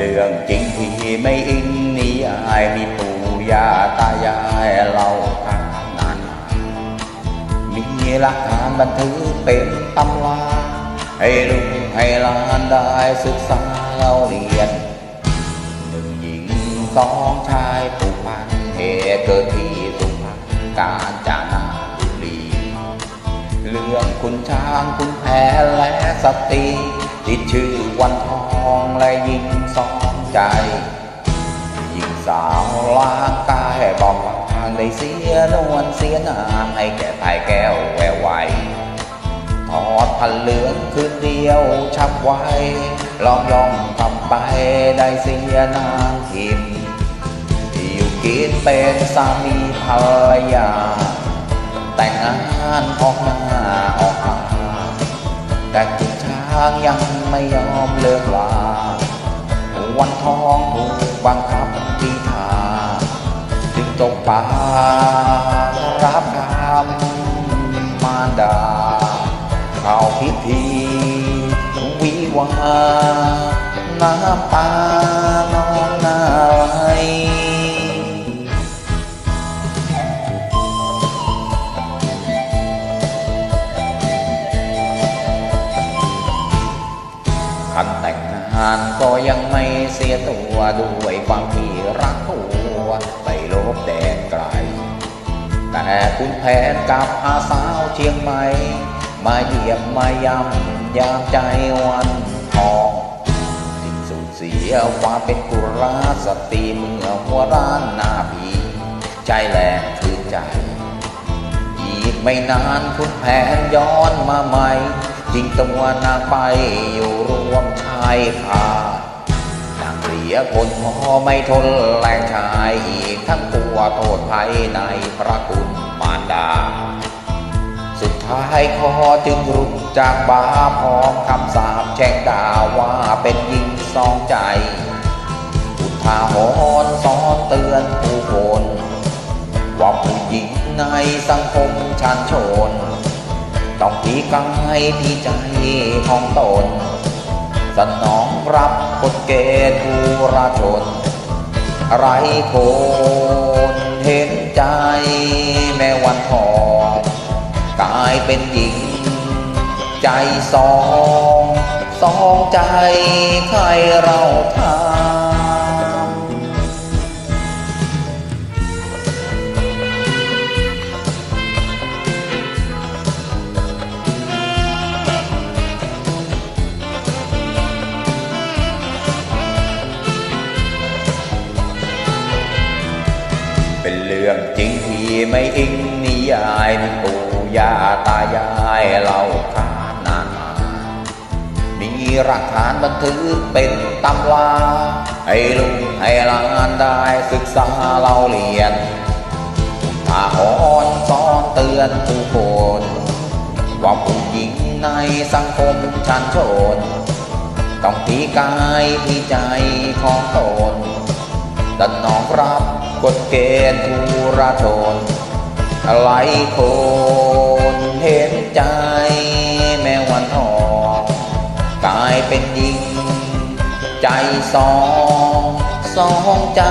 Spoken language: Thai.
รื่องจริงที่ไม่อิงนิยายมีปู่ย่าตายายเล่าขานานมามีหลักฐานบันทึกเป็นตำราให้ลูกให้หลานได้ศึกษาเราเรียนหนึ่งหญิงสองชายผูกพันเหตุเกิดที่สุพรรณการจนาบุรีเรื่องคุณช้างคุณแผนและสตรีที่ชื่อวันทอง และยิงสองใจหญิงสาวล้างกายบอกบางได้เสียนวลเสียนาให้แก่ไทยแก้วแววไวถอดพันเหลืองคืนเดียวชับไว้ลองยอมทำไปได้เสียนางทิมอยู่กินเป็นสามีภรรยา แต่งงานออกมาออกมาแต่างยังไม่ยอมเลิกลา วันทองถูกบังคับปีธาจึงตกปารับคำมารดา เข้าพิธีวิวาน้ำตาน้องนา แต่านก็ยังไม่เสียตัวด้วยความที่รักตัวไปลบแดนไกล แต่คุณแผนกับอาสาวเชียงใหม่ มาเยียมมายำยามใจวันทองทิ้งสูญเสียความเป็นกุราสตรีเมื่อหัวร้านหน้าผีใจแหลกคือใจ อีกไม่นานคุณแผนย้อนมาใหม่ จิงตัวนางไปอยู่รวมชายคานางเสียคนพอไม่ทนแรงชายอีกทั้งตัวโทษภัยในพระคุณมารดา สุดท้ายขอจึงรุดจากบาพร้อมคำสาปแช่งด่าว่าเป็นหญิงสองใจอุทาหรณ์สอนเตือนผู้คนว่าผู้หญิงในสังคมชันชน ต้องพีกายที่ใจของตน สนองรับกฎเกณฑ์ผู้ราชน ไรคนเห็นใจแม่วันทองกลายเป็นหญิง ใจสอง สองใจใครเราทำ ไม่อิงนิยายมีปู่ย่าตายายเล่าขานนานมามีหลักฐานบันทึกเป็นตำราให้ลุงให้หลานได้ศึกษาเราเรียนถ้าอ่อนสอนเตือนผู้คนว่าผู้หญิงในสังคมชันชนต้องที่กายที่ใจของตน ดันน้องรับกฎเกณฑ์ทุรชนไหลคนเห็นใจแม่วันทองกลายเป็นดิง ใจสองสองใจ